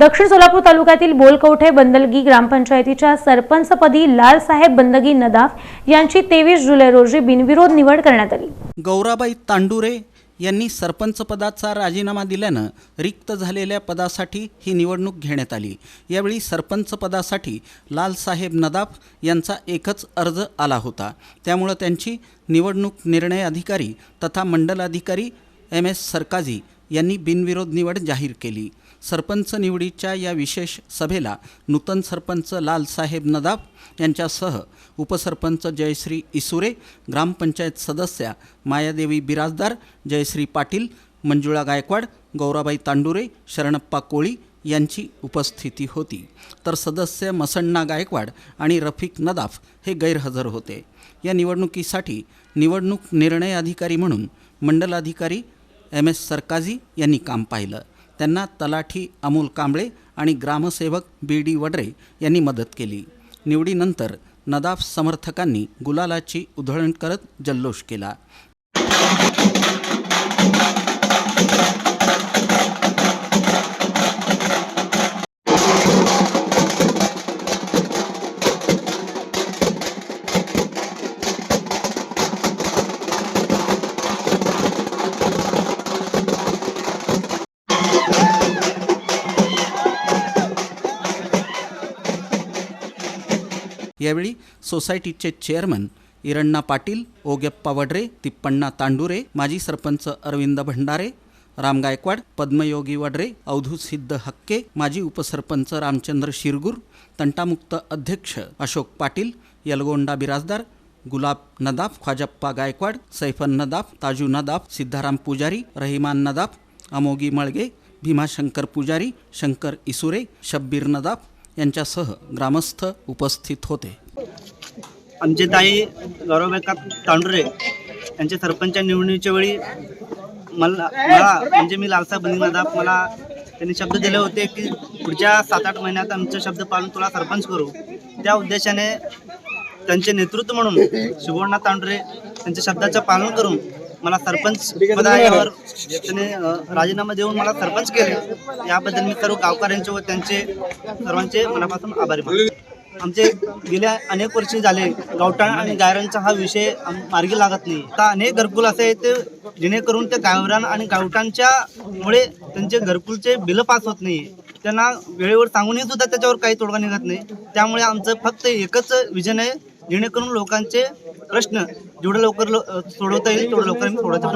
दक्षिण सोलापूर तालुक्यातील बोलकवठे बंदलगी ग्रामपंचायतीच्या सरपंचपदी लालसाहेब बंदगी नदाफ यांची तेवीस जुलै रोजी बिनविरोध निवड करण्यात आली. गौराबाई तांडुरे यांनी सरपंचपदाचा राजीनामा दिल्यानं रिक्त झालेल्या पदासाठी ही निवडणूक घेण्यात आली. यावेळी सरपंचपदासाठी लालसाहेब नदाफ यांचा एकच अर्ज आला होता. त्यामुळं त्यांची निवडणूक निर्णय अधिकारी तथा मंडलाधिकारी एम एस सरकाजी यांनी बिनविरोध निवड जाहीर केली. सरपंच निवडीच्या या विशेष सभेला नूतन सरपंच लालसाहेब नदाफ यांच्यासह उपसरपंच जयश्री इसुरे ग्रामपंचायत सदस्या मायादेवी बिराजदार जयश्री पाटील मंजुळा गायकवाड गौराबाई तांडुरे शरणप्पा कोळी यांची उपस्थिती होती. तर सदस्य मसण्णा गायकवाड आणि रफिक नदाफ हे गैरहजर होते. या निवडणुकीसाठी निवडणूक निर्णय अधिकारी म्हणून मंडलाधिकारी एम एस सरकाजी यांनी काम पाहिलं. त्यांना तलाठी अमोल कांबळे आणि ग्रामसेवक बी डी वडरे यांनी मदत केली. निवडीनंतर नदाफ समर्थकांनी गुलालाची उधळण करत जल्लोष केला. यावेळी सोसायटीचे चेअरमन इरण्णा पाटील ओगेप्पा वडरे तिप्पण्णा तांडुरे माजी सरपंच अरविंद भंडारे राम गायकवाड पद्मयोगी वडरे अवधू सिद्ध हक्के माजी उपसरपंच रामचंद्र शिरगूर तंटामुक्त अध्यक्ष अशोक पाटील यलगोंडा बिराजदार गुलाब नदाफ ख्वाजप्पा गायकवाड सैफन नदाफ ताजू नदाफ सिद्धाराम पुजारी रहिमान नदाफ अमोगी मळगे भीमाशंकर पुजारी शंकर इसुरे शब्बीर नदाफ यांच्यासह ग्रामस्थ उपस्थित होते. आमचे ताई गौरवबेका तांडुरे यांच्या सरपंच निवडणुकीच्या वेळी मला मला म्हणजे मी लालसा बंदीनादाब मला त्यांनी शब्द दिले होते की पुढच्या सात आठ महिन्यात आमचे शब्द पाळून तुला सरपंच करू. त्या उद्देशाने त्यांचे नेतृत्व म्हणून सुवर्णा तांडुरे त्यांच्या शब्दाचं पालन करून मला सरपंच पदावर त्यांनी राजीनामा देऊन मला सरपंच केले. याबद्दल मी सर्व गावकऱ्यांचे व त्यांचे सर्वांचे मनापासून आभारी मानतो. आमचे गेल्या अनेक वर्षी झाले गावठाण आणि गायरांचा हा विषय मार्गी लागत नाही. आता अनेक घरकुल असे आहेत ते जेणेकरून त्या गावरान आणि गावठाणच्या मुळे त्यांचे घरकुलचे बिल पास होत नाही. त्यांना वेळेवर सांगूनही सुद्धा त्याच्यावर काही तोडगा निघत नाही. त्यामुळे आमचं फक्त एकच विजन आहे जेणेकरून लोकांचे प्रश्न जेवढं लवकर सोडवता येईल तेवढं लवकर आम्ही सोडवायचा प्रयत्न